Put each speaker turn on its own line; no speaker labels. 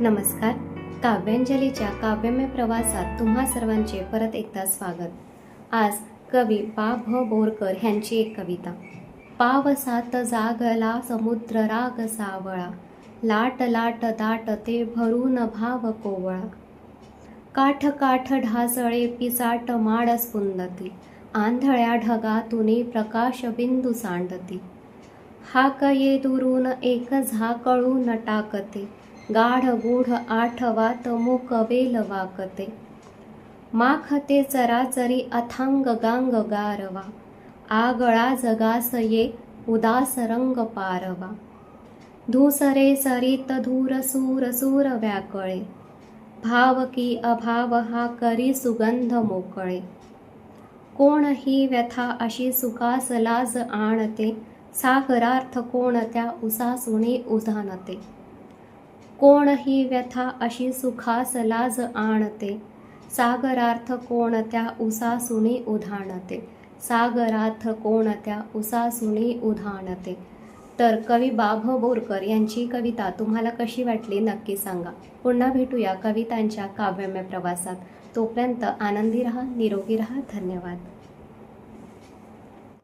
नमस्कार. काव्यांजलीच्या काव्यमय प्रवासात तुम्हा सर्वांचे परत एकदा स्वागत. आज कवी पा भ बोरकर ह्यांची एक कविता. पावसात जागला समुद्र राग सावळा. लाट लाट दाट ते भरून भाव कोवळा. काठ काठ ढासळे पिसाट माड स्पुंदती आंधळ्या ढगातून प्रकाश बिंदू सांडती. हाक ये दुरून एक झाकळून टाकते. गाढ गूढ आठवात मुक वेल वाकते. माखते चराचरी अथांग गांग गारवा. आगळा जगास ये उदास रंग पारवा. धूसरे सरित धूर सूर सूर व्याकळे. भाव की अभाव हा करी सुगंध मोकळे. कोण ही व्यथा अशी सुखास लाज आणते सागरार्थ कोण त्या उसासुने उधानते. कोण ही व्यथा अशी सुखास लाज आणते. सागरार्थ कोण त्या उधाणते. सागरार्थ कोण त्या उधाणते. तर कवी बाभ बोरकर यांची कविता तुम्हाला कशी वाटली नक्की सांगा. पुन्हा भेटूया कवितांच्या काव्यमय प्रवासात. तोपर्यंत आनंदी रहा निरोगी रहा. धन्यवाद.